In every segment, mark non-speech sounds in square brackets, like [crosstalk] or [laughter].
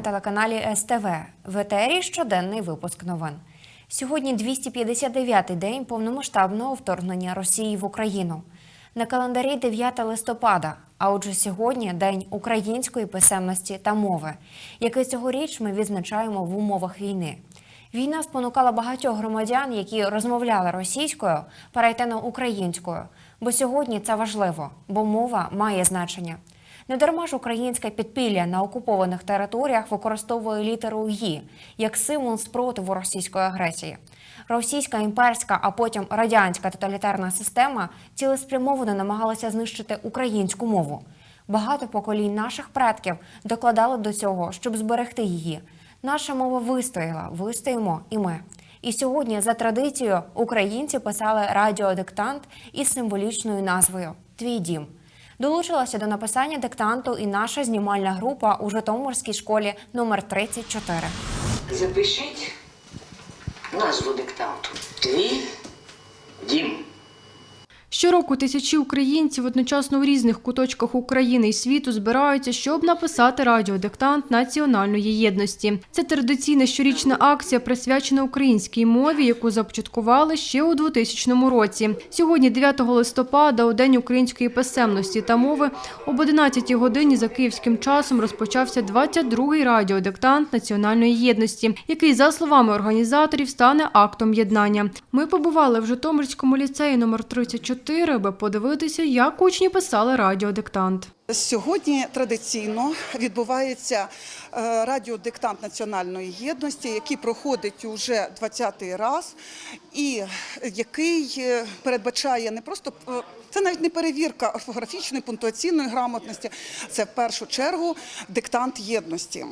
На телеканалі СТВ. В етері щоденний випуск новин. Сьогодні 259-й день повномасштабного вторгнення Росії в Україну. На календарі 9 листопада. А отже, сьогодні день української писемності та мови, який цьогоріч ми відзначаємо в умовах війни. Війна спонукала багатьох громадян, які розмовляли російською, перейти на українською. Бо сьогодні це важливо, бо мова має значення. Недарма ж українське підпілля на окупованих територіях використовує літеру «Ї» як символ спротиву російської агресії. Російська імперська, а потім радянська тоталітарна система цілеспрямовано намагалася знищити українську мову. Багато поколінь наших предків докладали до цього, щоб зберегти її. Наша мова вистояла, вистоїмо і ми. І сьогодні, за традицією, українці писали радіодиктант із символічною назвою Твій дім. Долучилася до написання диктанту і наша знімальна група у Житомирській школі номер 34. Запишіть назву диктанту. Твій дім. Щороку тисячі українців одночасно у різних куточках України і світу збираються, щоб написати радіодиктант національної єдності. Це традиційна щорічна акція, присвячена українській мові, яку започаткували ще у 2000 році. Сьогодні, 9 листопада, у день української писемності та мови, об 11 годині за київським часом розпочався 22-й радіодиктант національної єдності, який, за словами організаторів, стане актом єднання. Ми побували в Житомирському ліцеї номер 34, аби подивитися, як учні писали радіодиктант. Сьогодні традиційно відбувається е, радіодиктант національної єдності, який проходить уже 20-й раз, і який е, передбачає не просто е, це навіть не перевірка орфографічної пунктуаційної грамотності, це в першу чергу диктант єдності.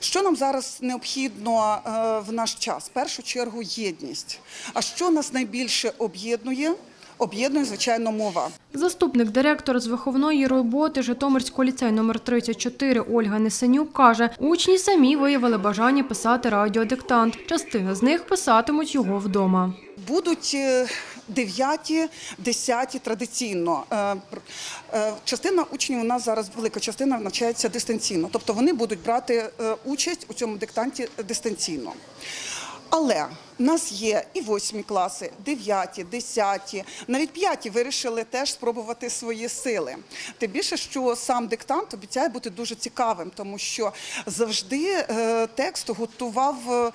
Що нам зараз необхідно в наш час? В першу чергу єдність. А що нас найбільше об'єднує? Об'єднує, звичайно, мова. Заступник директора з виховної роботи Житомирського ліцею номер 34 Ольга Несенюк каже, учні самі виявили бажання писати радіодиктант. Частина з них писатимуть його вдома. Будуть е, дев'яті, десяті традиційно. Е, е, Частина учнів у нас зараз велика частина навчається дистанційно, тобто вони будуть брати участь у цьому диктанті дистанційно. Але в нас є і восьмі класи, дев'яті, десяті, навіть п'яті вирішили теж спробувати свої сили. Тим більше, що сам диктант обіцяє бути дуже цікавим, тому що завжди е, текст готував.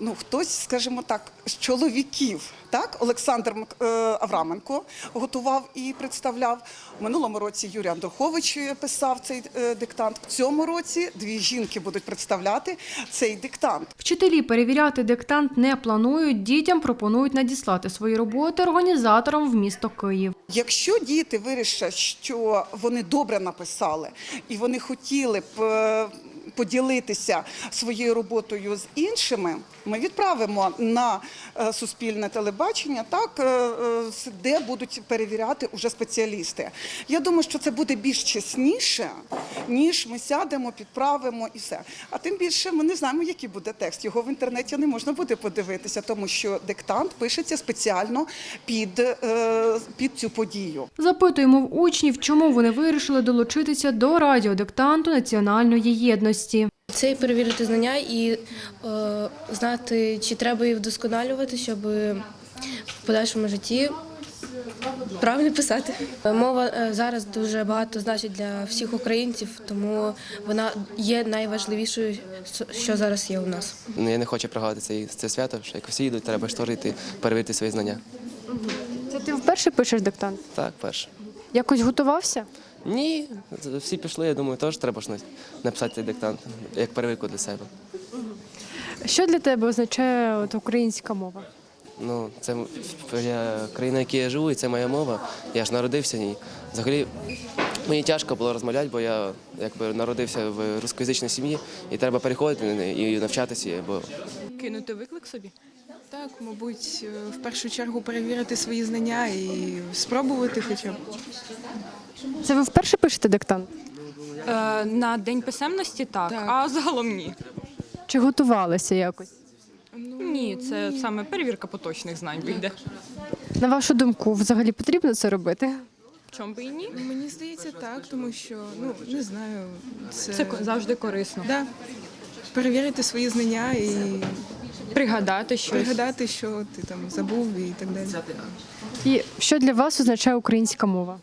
Е, Ну, хтось, скажімо так, з чоловіків, так Олександр е, Авраменко готував і представляв. В минулому році Юрій Андрухович писав цей е, диктант. В цьому році дві жінки будуть представляти цей диктант. Вчителі перевіряти диктант не планують. Дітям пропонують надіслати свої роботи організаторам в місто Київ. Якщо діти вирішать, що вони добре написали і вони хотіли б е, поділитися своєю роботою з іншими, ми відправимо на е, суспільне телебачення, так е, е, де будуть перевіряти уже спеціалісти. Я думаю, що це буде більш чесніше, ніж ми сядемо, підправимо і все. А тим більше ми не знаємо, який буде текст. Його в інтернеті не можна буде подивитися, тому що диктант пишеться спеціально під, під цю подію. Запитуємо в учнів, чому вони вирішили долучитися до радіодиктанту національної єдності. Це і перевірити знання і е, знати, чи треба їх вдосконалювати, щоб в подальшому житті правильно писати. Мова е, зараз дуже багато значить для всіх українців, тому вона є найважливішою, що зараз є у нас. Ну, я не хочу прогавити це, це свято, що як всі йдуть, треба створити, перевірити свої знання. Це ти вперше пишеш диктант? Так, перше. Якось готувався? Ні, всі пішли, я думаю, теж треба ж написати цей диктант, як перевірку для себе. Що для тебе означає от, українська мова? Ну, це я, країна, в якій я живу, і це моя мова. Я ж народився в ній. Взагалі, Мені тяжко було розмовляти, бо я якби народився в рускоязичній сім'ї, і треба переходити і навчатися, бо Кинути виклик собі? Так, мабуть, е, в першу чергу перевірити свої знання і спробувати хоча б. Це ви вперше пишете диктант? Е, на день писемності так, Так. а загалом ні. Чи готувалися якось? Ні, це саме перевірка поточних знань вийде. На вашу думку, взагалі потрібно це робити? Чом би і ні? Мені здається, так, тому що ну не знаю, це, Це ко- завжди корисно. да, перевірити свої знання і Пригадати щось. пригадати, що ти там забув і так далі. І що для вас означає українська мова?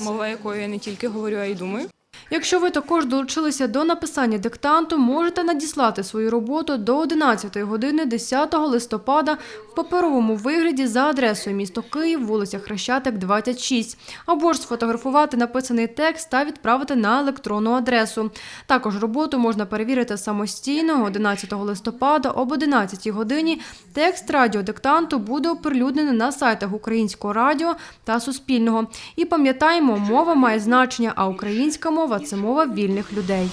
Мова якою я не тільки говорю, а й думаю. Якщо ви також долучилися до написання диктанту, можете надіслати свою роботу до 11 години 10 листопада в паперовому вигляді за адресою місто Київ, вулиця Хрещатик, 26, або ж сфотографувати написаний текст та відправити на електронну адресу. Також роботу можна перевірити самостійно 11 листопада об 11 годині. Текст радіодиктанту буде оприлюднений на сайтах Українського радіо та Суспільного. І пам'ятаємо, мова має значення, а українська мова це мова вільних людей.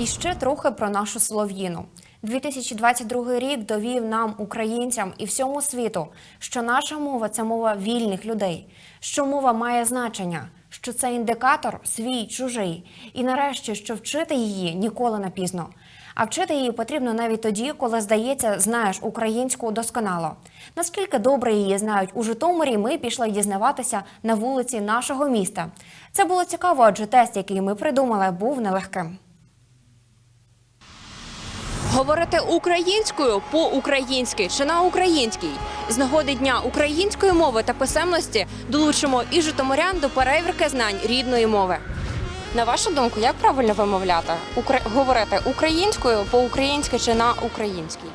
І ще трохи про нашу Солов'їну. 2022 рік довів нам, українцям і всьому світу, що наша мова це мова вільних людей, що мова має значення, що це індикатор свій, чужий, і нарешті, що вчити її ніколи не пізно. А вчити її потрібно навіть тоді, коли здається, знаєш українську досконало. Наскільки добре її знають у Житомирі, ми пішли дізнаватися на вулиці нашого міста. Це було цікаво, адже тест, який ми придумали, був нелегким. Говорити українською по-українськи чи на українській з нагоди дня української мови та писемності долучимо і житомирян до перевірки знань рідної мови. На вашу думку, як правильно вимовляти? Укра... Говорити українською по-українськи чи на українській?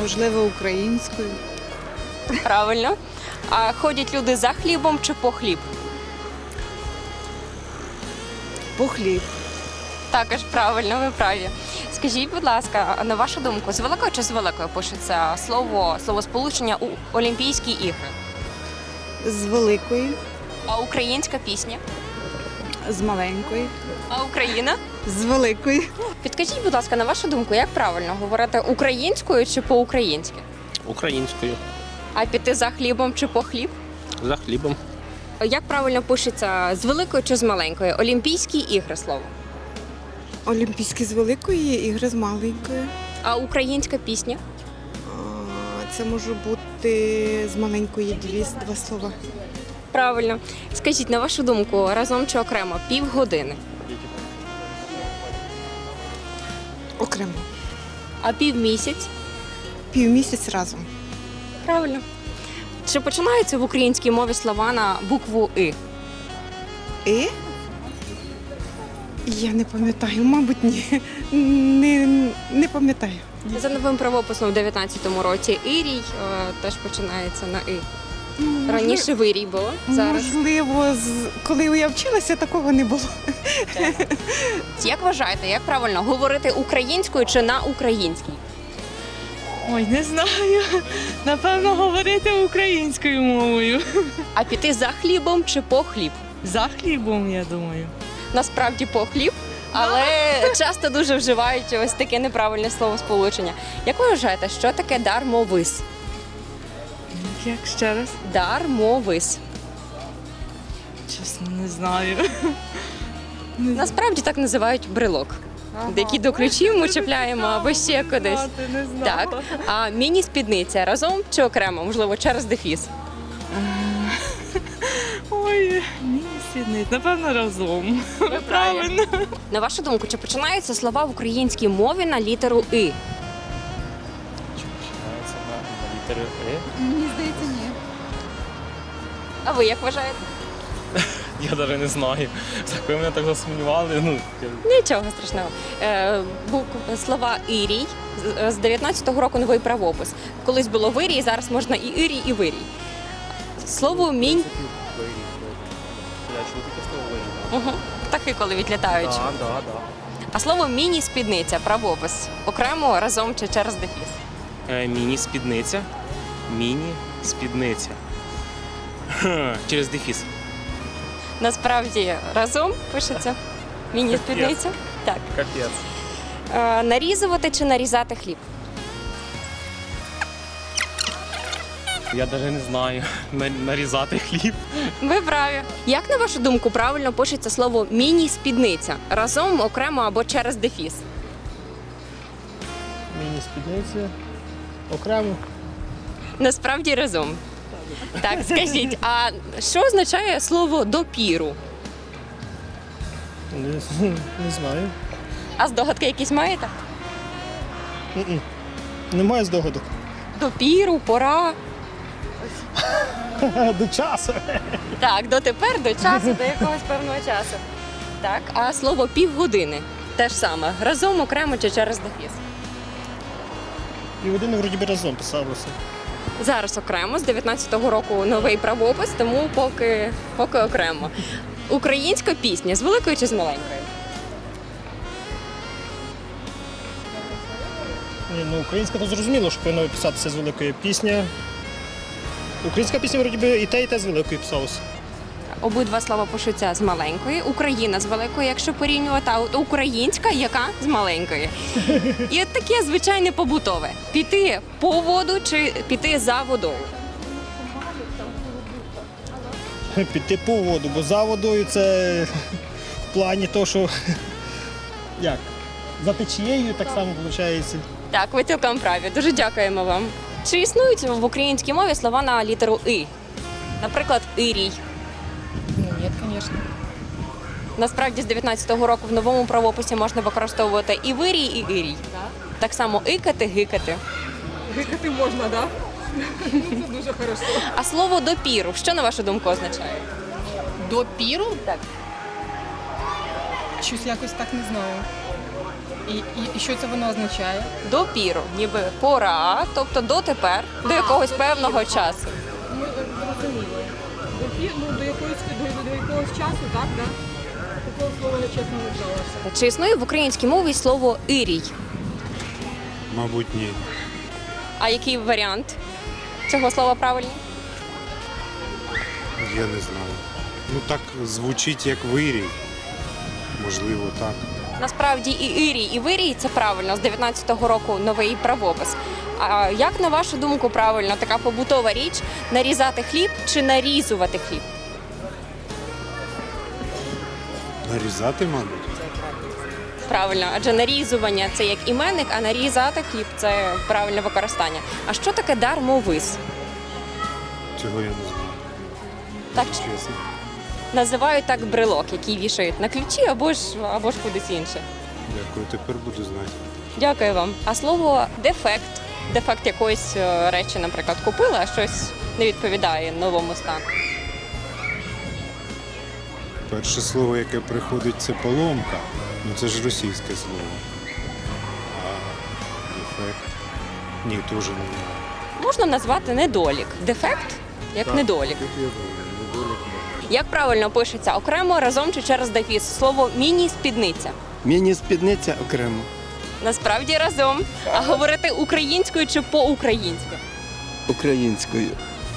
Можливо, українською. Правильно. А ходять люди за хлібом чи по хліб? По хліб. Також правильно, ви праві. Скажіть, будь ласка, а на вашу думку, з великою чи з великою пишеться слово словосполучення у Олімпійські ігри? З великої, А українська пісня? з маленької, А Україна? з великої. Підкажіть, будь ласка, на вашу думку, як правильно говорити українською чи по-українськи? Українською. А піти за хлібом чи по хліб? За хлібом. Як правильно пишеться з великої чи з маленької? Олімпійські ігри слово. Олімпійські з великої, ігри з маленької. А українська пісня? Це може бути з маленької дві, два слова. Правильно. Скажіть, на вашу думку, разом чи окремо півгодини? Окремо. А півмісяць? Півмісяць разом. Правильно. Чи починаються в українській мові слова на букву И? І? Я не пам'ятаю, мабуть, ні. Не, не пам'ятаю. За новим правописом в 19-му році Ірій е, теж починається на І. Раніше вирій було, зараз. Можливо, з- коли я вчилася, такого не було. Як вважаєте, як правильно говорити українською чи на українській? Ой, не знаю. Напевно, говорити українською мовою. А піти за хлібом чи по хліб? За хлібом, я думаю. Насправді по хліб, але часто дуже вживають ось таке неправильне словосполучення. Як ви вважаєте, що таке дармовис? Як ще раз? Дармовис. Чесно, не знаю. [laughs] Насправді так називають брелок. Які до ключів ми чіпляємо або ще кудись. Не Так. А міні-спідниця разом чи окремо, можливо, через дефіс. [laughs] Ой, ні, сіднить. Напевно, разом. Правильно. На вашу думку, чи починаються слова в українській мові на літеру И? На літери Е. А ви як вважаєте? Я навіть не знаю. Так ви мене так засумнівали. Ну, Нічого страшного. Е, бук- слова Ірій з- з 19-го року новий правопис. Колись було вирій, зараз можна і Ірій, і вирій. Слово мінь. Угу. Птахи, коли відлітають. Так, так, так. А слово міні-спідниця, правопис. Окремо, разом чи через дефіс. Е, міні-спідниця. Міні-спідниця. Через дефіс. Насправді разом пишеться. Міні-спідниця. Так. Капець. Е, нарізувати чи нарізати хліб? Я навіть не знаю. [laughs] На- Нарізати хліб. Ви праві. Як на вашу думку правильно пишеться слово міні-спідниця? Разом, окремо або через дефіс? Міні-спідниці. Окремо. Насправді разом. Так, скажіть, а що означає слово допіру? Не, не знаю. А здогадки якісь маєте? Немає здогадок. Допіру, пора. [laughs] До часу. Так, дотепер до часу, до якогось певного часу. Так, а слово півгодини те ж саме. Разом, окремо чи через дефіс? І години вроді би разом писалося. Зараз окремо, з 19-го року новий правопис, тому поки, поки окремо. Українська пісня з великою чи з маленькою? Ну українська то зрозуміло, що повинна писатися з великої пісні. Українська пісня вроді би і те, і те з великої писалося. Обидва слова пишуться з маленької, Україна з великої, якщо порівнювати, а от українська, яка з маленької. І от таке звичайне побутове: піти по воду чи піти за водою. [laughs] Піти по воду, бо за водою це в плані того, що [laughs] як? За течією так само виходить. Так, ви цілком праві. Дуже дякуємо вам. Чи існують в українській мові слова на літеру И? Наприклад, Ірій. Ну, звісно. Насправді з 19-го року в новому правописі можна використовувати і вирій, і ірій. Так само икати, гикати. Гикати можна, так? [laughs] Це дуже хорошо. А слово допіру, що на вашу думку означає? До піру? Так. Щось якось так не знаю. І, і, і що це воно означає? Допіру, ніби пора, тобто дотепер, до якогось певного часу. Ми зрозуміли. До часу, так, так? Такого слова я чесно не вдалося. Чи існує в українській мові слово ірій? Мабуть, ні. А який варіант цього слова правильний? Я не знаю. Ну так звучить як вирій. Можливо, так. Насправді і ірій, і вирій це правильно. З 19-го року новий правопис. А як на вашу думку правильно така побутова річ нарізати хліб чи нарізувати хліб? Нарізати, мабуть. Правильно, адже нарізування це як іменник, а нарізати хліб це правильне використання. А що таке дармовис? Цього я не знаю. Так Чесно. називають так брелок, який вішають на ключі або ж або ж кудись інше. Дякую, тепер буду знати. Дякую вам. А слово дефект, дефект якоїсь е, речі, наприклад, купили, а щось не відповідає новому стану. Перше слово, яке приходить, це поломка. Ну це ж російське слово. А дефект. Ні, теж не знаю. Можна назвати недолік. Дефект як недолік. Тут я знаю, недолік. Як правильно пишеться окремо разом чи через дефіс? Слово міні-спідниця. Міні-спідниця окремо. Насправді разом. А говорити українською чи по-українськи? Українською.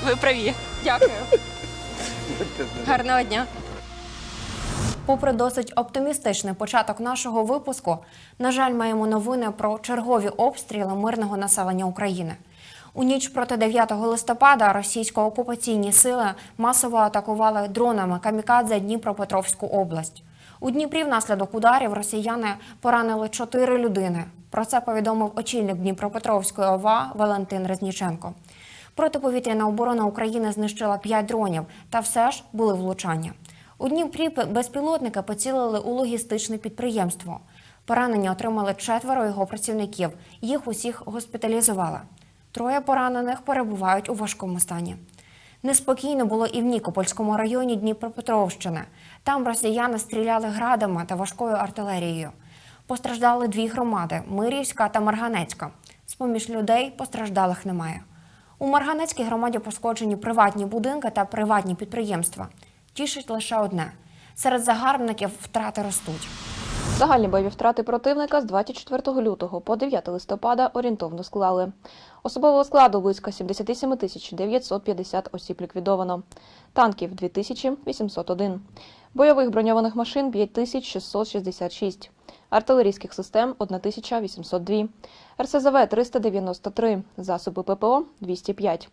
Ви праві. Дякую. [laughs] Гарного дня. Попри досить оптимістичний початок нашого випуску, на жаль, маємо новини про чергові обстріли мирного населення України. У ніч проти 9 листопада російсько-окупаційні сили масово атакували дронами камікадзе Дніпропетровську область. У Дніпрі внаслідок ударів росіяни поранили чотири людини. Про це повідомив очільник Дніпропетровської ОВА Валентин Резніченко. Протиповітряна оборона України знищила 5 дронів, та все ж були влучання. У Дніпрі безпілотники поцілили у логістичне підприємство. Поранення отримали четверо його працівників. Їх усіх госпіталізували. Троє поранених перебувають у важкому стані. Неспокійно було і в Нікопольському районі Дніпропетровщини. Там росіяни стріляли градами та важкою артилерією. Постраждали дві громади Мирівська та Марганецька. З-поміж людей постраждалих немає. У Марганецькій громаді пошкоджені приватні будинки та приватні підприємства. Тішить лише одне: серед загарбників втрати ростуть. Загальні бойові втрати противника з 24 лютого по 9 листопада орієнтовно склали. Особового складу близько 77 тисяч 950 осіб ліквідовано. Танків 2801. Бойових броньованих машин 5666. Артилерійських систем 1802. РСЗВ 393. Засоби ППО 205.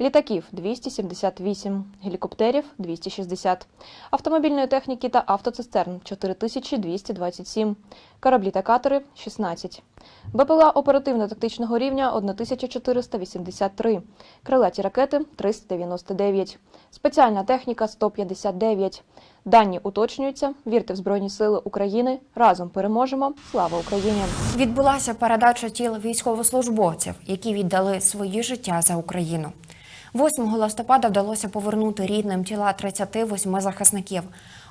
Літаків 278. Гелікоптерів 260. Автомобільної техніки та автоцистерн 4227. Кораблі та катери 16. БПЛА оперативно-тактичного рівня 1483. Крилаті ракети 399. Спеціальна техніка 159. Дані уточнюються. Вірте в Збройні Сили України. Разом переможемо. Слава Україні! Відбулася передача тіл військовослужбовців, які віддали свої життя за Україну. 8 листопада вдалося повернути рідним тіла 38 захисників.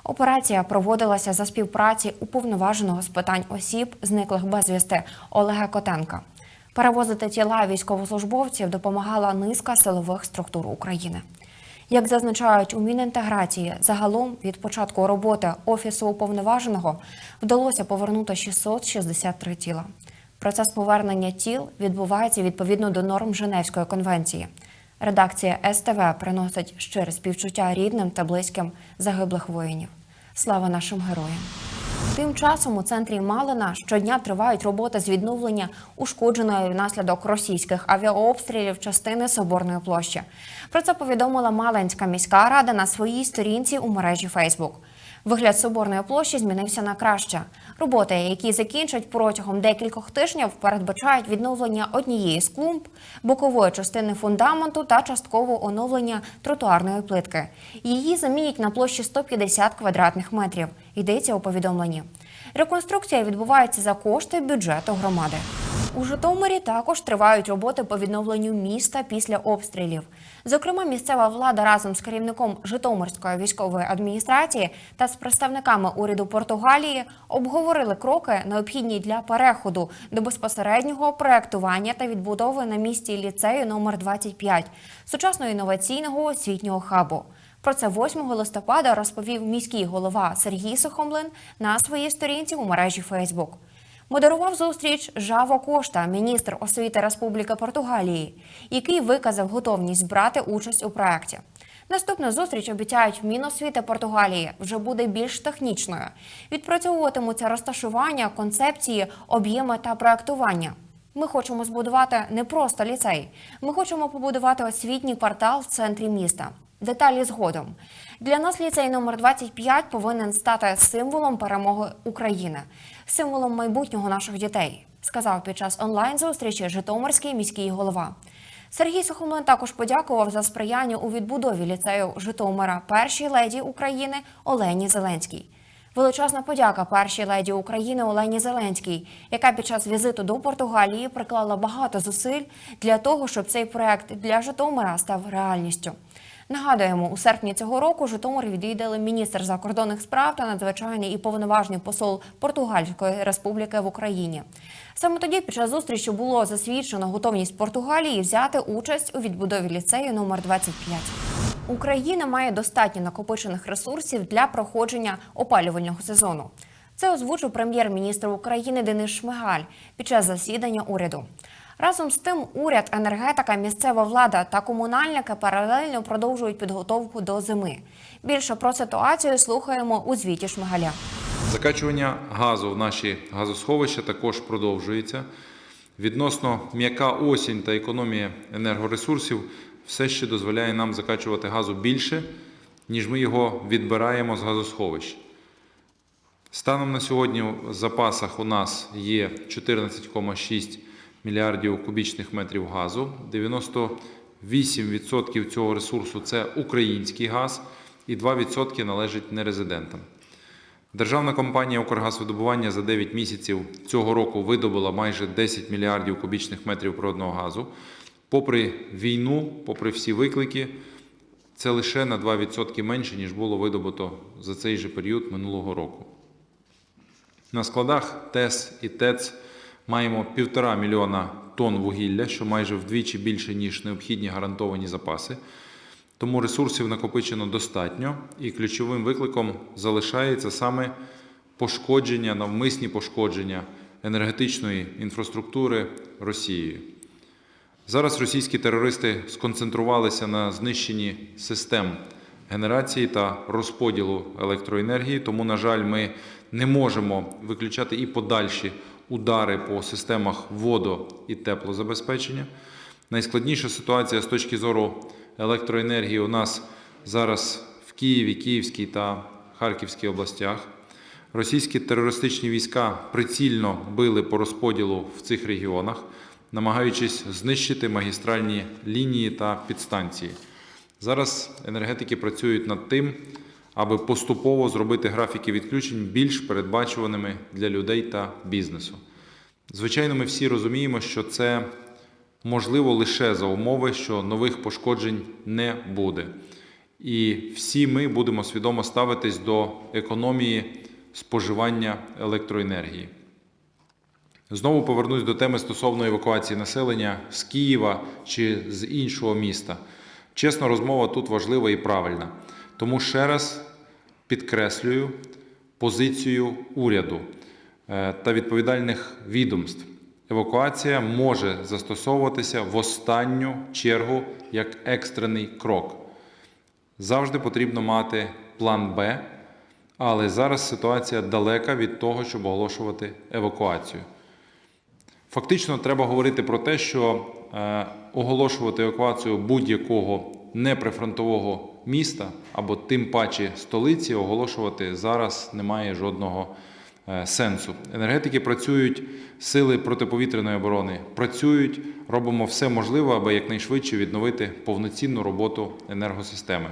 Операція проводилася за співпраці уповноваженого з питань осіб, зниклих безвісти Олега Котенка. Перевозити тіла військовослужбовців допомагала низка силових структур України. Як зазначають у Мінінтеграції, загалом від початку роботи Офісу уповноваженого вдалося повернути 663 тіла. Процес повернення тіл відбувається відповідно до норм Женевської конвенції. Редакція СТВ приносить щире співчуття рідним та близьким загиблих воїнів. Слава нашим героям! Тим часом у центрі Малина щодня тривають роботи з відновлення ушкодженої внаслідок російських авіаобстрілів частини Соборної площі. Про це повідомила Малинська міська рада на своїй сторінці у мережі Фейсбук. Вигляд соборної площі змінився на краще. Роботи, які закінчать протягом декількох тижнів, передбачають відновлення однієї з клумб, бокової частини фундаменту та часткове оновлення тротуарної плитки. Її замінять на площі 150 квадратних метрів. Йдеться у повідомленні. Реконструкція відбувається за кошти бюджету громади. У Житомирі також тривають роботи по відновленню міста після обстрілів. Зокрема, місцева влада разом з керівником Житомирської військової адміністрації та з представниками уряду Португалії обговорили кроки, необхідні для переходу до безпосереднього проектування та відбудови на місці ліцею номер 25 сучасного інноваційного освітнього хабу. Про це 8 листопада розповів міський голова Сергій Сухомлин на своїй сторінці у мережі Фейсбук. Модерував зустріч Жаво Кошта, міністр освіти Республіки Португалії, який виказав готовність брати участь у проєкті. Наступну зустріч обіцяють Міносвіти Португалії вже буде більш технічною. Відпрацьовуватимуться розташування, концепції, об'єми та проектування. Ми хочемо збудувати не просто ліцей. Ми хочемо побудувати освітній квартал в центрі міста. Деталі згодом. Для нас ліцей номер 25 повинен стати символом перемоги України, символом майбутнього наших дітей, сказав під час онлайн-зустрічі Житомирський міський голова. Сергій Сухомлин також подякував за сприяння у відбудові ліцею Житомира першій леді України Олені Зеленській. Величезна подяка першій леді України Олені Зеленській, яка під час візиту до Португалії приклала багато зусиль для того, щоб цей проект для Житомира став реальністю. Нагадуємо, у серпні цього року Житомир відвідали міністр закордонних справ та надзвичайний і повноважний посол Португальської республіки в Україні. Саме тоді, під час зустрічі, було засвідчено готовність Португалії взяти участь у відбудові ліцею номер 25. Україна має достатньо накопичених ресурсів для проходження опалювального сезону. Це озвучив прем'єр-міністр України Денис Шмигаль під час засідання уряду. Разом з тим, уряд, енергетика, місцева влада та комунальники паралельно продовжують підготовку до зими. Більше про ситуацію слухаємо у звіті Шмигаля. Закачування газу в наші газосховища також продовжується. Відносно м'яка осінь та економія енергоресурсів все ще дозволяє нам закачувати газу більше, ніж ми його відбираємо з газосховищ. Станом на сьогодні в запасах у нас є 14,6 мільярдів кубічних метрів газу. 98% цього ресурсу це український газ, і 2% належить нерезидентам. Державна компанія «Укргазвидобування» за 9 місяців цього року видобула майже 10 мільярдів кубічних метрів природного газу. Попри війну, попри всі виклики, це лише на 2% менше, ніж було видобуто за цей же період минулого року. На складах ТЕС і ТЕЦ маємо півтора мільйона тонн вугілля, що майже вдвічі більше, ніж необхідні гарантовані запаси. Тому ресурсів накопичено достатньо, і ключовим викликом залишається саме пошкодження, навмисні пошкодження енергетичної інфраструктури Росією. Зараз російські терористи сконцентрувалися на знищенні систем генерації та розподілу електроенергії, тому, на жаль, ми не можемо виключати і подальші удари по системах водо- і теплозабезпечення. Найскладніша ситуація з точки зору електроенергії у нас зараз в Києві, Київській та Харківській областях. Російські терористичні війська прицільно били по розподілу в цих регіонах, намагаючись знищити магістральні лінії та підстанції. Зараз енергетики працюють над тим, аби поступово зробити графіки відключень більш передбачуваними для людей та бізнесу. Звичайно, ми всі розуміємо, що це можливо лише за умови, що нових пошкоджень не буде. І всі ми будемо свідомо ставитись до економії споживання електроенергії. Знову повернусь до теми стосовно евакуації населення з Києва чи з іншого міста. Чесно, розмова тут важлива і правильна. Тому ще раз підкреслюю позицію уряду е, та відповідальних відомств. Евакуація може застосовуватися в останню чергу як екстрений крок. Завжди потрібно мати план Б, але зараз ситуація далека від того, щоб оголошувати евакуацію. Фактично, треба говорити про те, що е, оголошувати евакуацію будь-якого неприфронтового міста або тим паче столиці оголошувати зараз немає жодного е, сенсу. Енергетики працюють, сили протиповітряної оборони працюють, робимо все можливе, аби якнайшвидше відновити повноцінну роботу енергосистеми.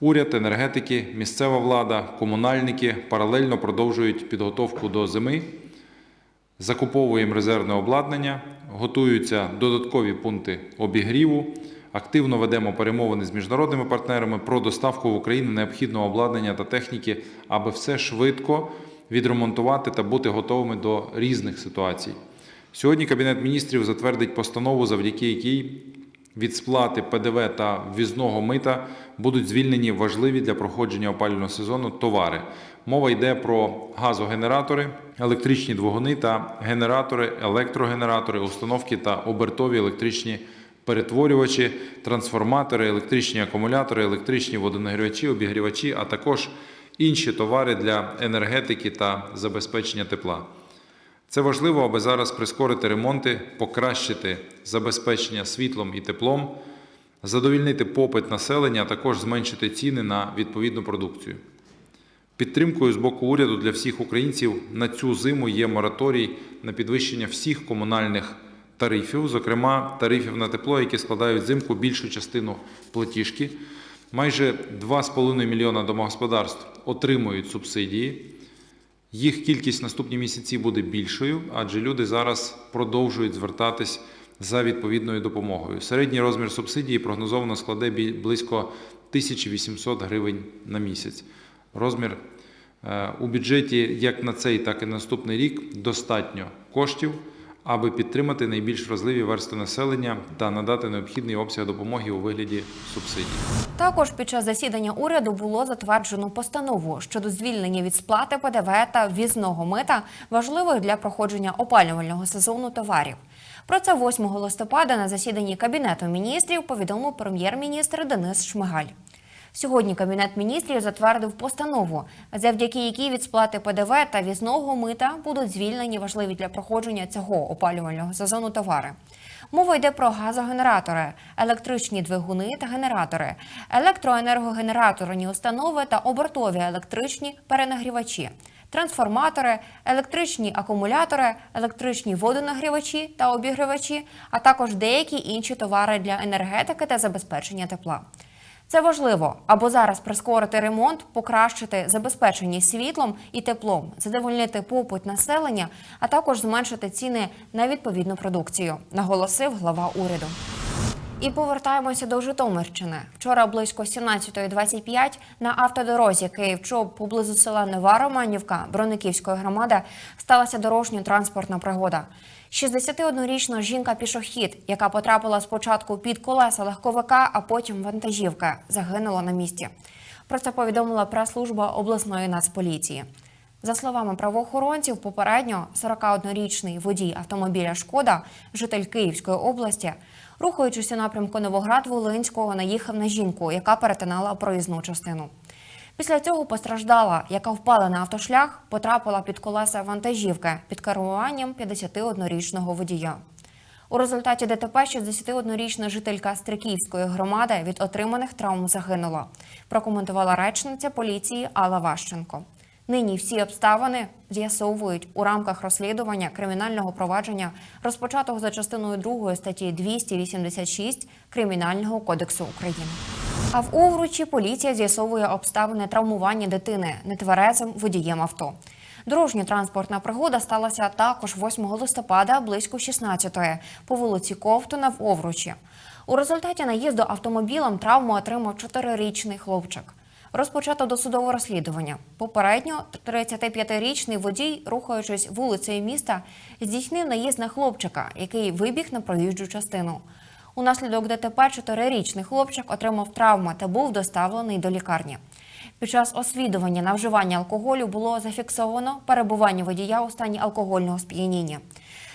Уряд, енергетики, місцева влада, комунальники паралельно продовжують підготовку до зими. Закуповуємо резервне обладнання, готуються додаткові пункти обігріву. Активно ведемо перемовини з міжнародними партнерами про доставку в Україну необхідного обладнання та техніки, аби все швидко відремонтувати та бути готовими до різних ситуацій. Сьогодні Кабінет міністрів затвердить постанову, завдяки якій від сплати ПДВ та ввізного мита будуть звільнені важливі для проходження опалювального сезону товари. Мова йде про газогенератори, електричні двигуни та генератори, електрогенератори, установки та обертові електричні перетворювачі, трансформатори, електричні акумулятори, електричні водонагрівачі, обігрівачі, а також інші товари для енергетики та забезпечення тепла. Це важливо, аби зараз прискорити ремонти, покращити забезпечення світлом і теплом, задовільнити попит населення, а також зменшити ціни на відповідну продукцію. Підтримкою з боку уряду для всіх українців на цю зиму є мораторій на підвищення всіх комунальних тарифів, зокрема тарифів на тепло, які складають взимку більшу частину платіжки. Майже 2,5 мільйона домогосподарств отримують субсидії. Їх кількість наступні місяці буде більшою, адже люди зараз продовжують звертатись за відповідною допомогою. Середній розмір субсидії прогнозовано складе близько 1800 гривень на місяць. Розмір е, у бюджеті як на цей, так і на наступний рік достатньо коштів, аби підтримати найбільш вразливі верстви населення та надати необхідний обсяг допомоги у вигляді субсидій. Також під час засідання уряду було затверджено постанову щодо звільнення від сплати ПДВ та ввізного мита важливих для проходження опалювального сезону товарів. Про це 8 листопада на засіданні Кабінету міністрів повідомив прем'єр-міністр Денис Шмигаль. Сьогодні Кабінет міністрів затвердив постанову, завдяки якій від сплати ПДВ та візного мита будуть звільнені важливі для проходження цього опалювального сезону товари. Мова йде про газогенератори, електричні двигуни та генератори, електроенергогенераторні установи та обертові електричні перенагрівачі, трансформатори, електричні акумулятори, електричні водонагрівачі та обігрівачі, а також деякі інші товари для енергетики та забезпечення тепла. Це важливо, або зараз прискорити ремонт, покращити забезпеченість світлом і теплом, задовольнити попит населення, а також зменшити ціни на відповідну продукцію, наголосив глава уряду. І повертаємося до Житомирщини. Вчора близько 17.25 на автодорозі Київ-Чоп поблизу села Нова Романівка Брониківської громади сталася дорожньо-транспортна пригода. 61-річна жінка-пішохід, яка потрапила спочатку під колеса легковика, а потім вантажівки, загинула на місці. Про це повідомила прес-служба обласної нацполіції. За словами правоохоронців, попередньо 41-річний водій автомобіля Шкода, житель Київської області, рухаючись у напрямку Новоград-Волинського, наїхав на жінку, яка перетинала проїзну частину. Після цього постраждала, яка впала на автошлях, потрапила під колеса вантажівки під керуванням 51-річного водія. У результаті ДТП 61-річна жителька Стриківської громади від отриманих травм загинула. Прокоментувала речниця поліції Алла Ващенко. Нині всі обставини з'ясовують у рамках розслідування кримінального провадження, розпочатого за частиною 2 статті 286 Кримінального кодексу України. А в Овручі поліція з'ясовує обставини травмування дитини нетверезим водієм авто. Дорожньо-транспортна пригода сталася також 8 листопада близько 16-ї по вулиці Ковтуна в Овручі. У результаті наїзду автомобілем травму отримав 4-річний хлопчик. Розпочато досудове розслідування. Попередньо 35-річний водій, рухаючись вулицею міста, здійснив наїзд на хлопчика, який вибіг на проїжджу частину. Унаслідок ДТП 4-річний хлопчик отримав травми та був доставлений до лікарні. Під час освідування на вживання алкоголю було зафіксовано перебування водія у стані алкогольного сп'яніння.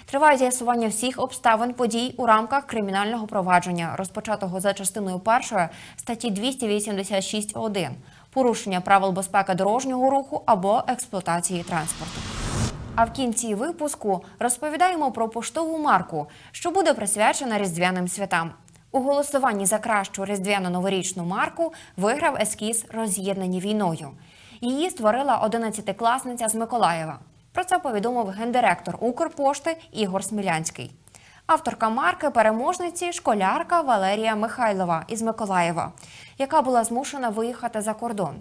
Триває з'ясування всіх обставин подій у рамках кримінального провадження, розпочатого за частиною першої статті 286.1 порушення правил безпеки дорожнього руху або експлуатації транспорту. А в кінці випуску розповідаємо про поштову марку, що буде присвячена різдвяним святам. У голосуванні за кращу різдвяно-новорічну марку виграв ескіз Роз'єднані війною. Її створила 11-класниця з Миколаєва. Про це повідомив гендиректор Укрпошти Ігор Смілянський. Авторка марки переможниці школярка Валерія Михайлова із Миколаєва, яка була змушена виїхати за кордон.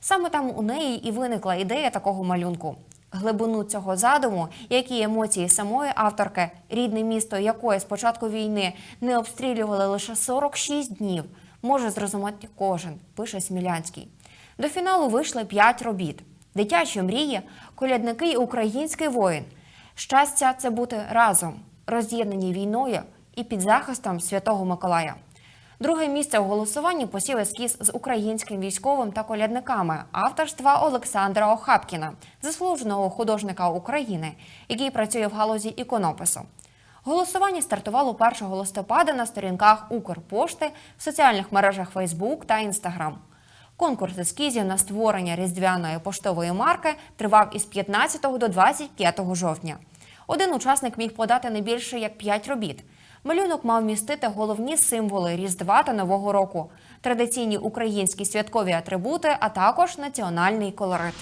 Саме там у неї і виникла ідея такого малюнку. Глибину цього задуму, які емоції самої авторки, рідне місто якої з початку війни не обстрілювали лише 46 днів, може зрозуміти кожен, пише Смілянський. До фіналу вийшли п'ять робіт: дитячі мрії, колядники і український воїн. Щастя це бути разом, роз'єднані війною і під захистом Святого Миколая. Друге місце у голосуванні посів ескіз з українським військовим та колядниками авторства Олександра Охапкіна, заслуженого художника України, який працює в галузі іконопису. Голосування стартувало 1 листопада на сторінках Укрпошти в соціальних мережах Facebook та Instagram. Конкурс ескізів на створення різдвяної поштової марки тривав із 15 до 25 жовтня. Один учасник міг подати не більше як 5 робіт. Малюнок мав містити головні символи Різдва та Нового року, традиційні українські святкові атрибути, а також національний колорит.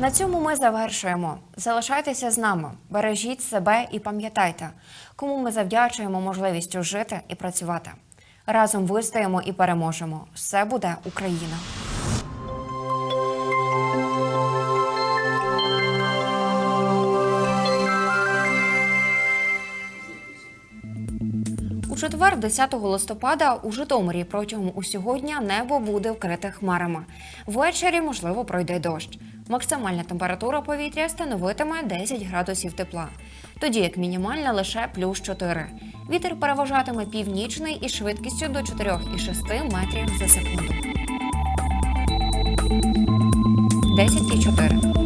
На цьому ми завершуємо. Залишайтеся з нами, бережіть себе і пам'ятайте, кому ми завдячуємо можливістю жити і працювати. Разом вистоїмо і переможемо. Все буде Україна! Четвер, 10 листопада, у Житомирі протягом усього дня небо буде вкрите хмарами. Ввечері, можливо, пройде дощ. Максимальна температура повітря становитиме 10 градусів тепла, тоді як мінімальна лише плюс 4. Вітер переважатиме північний із швидкістю до 4,6 метрів за секунду. 10,4.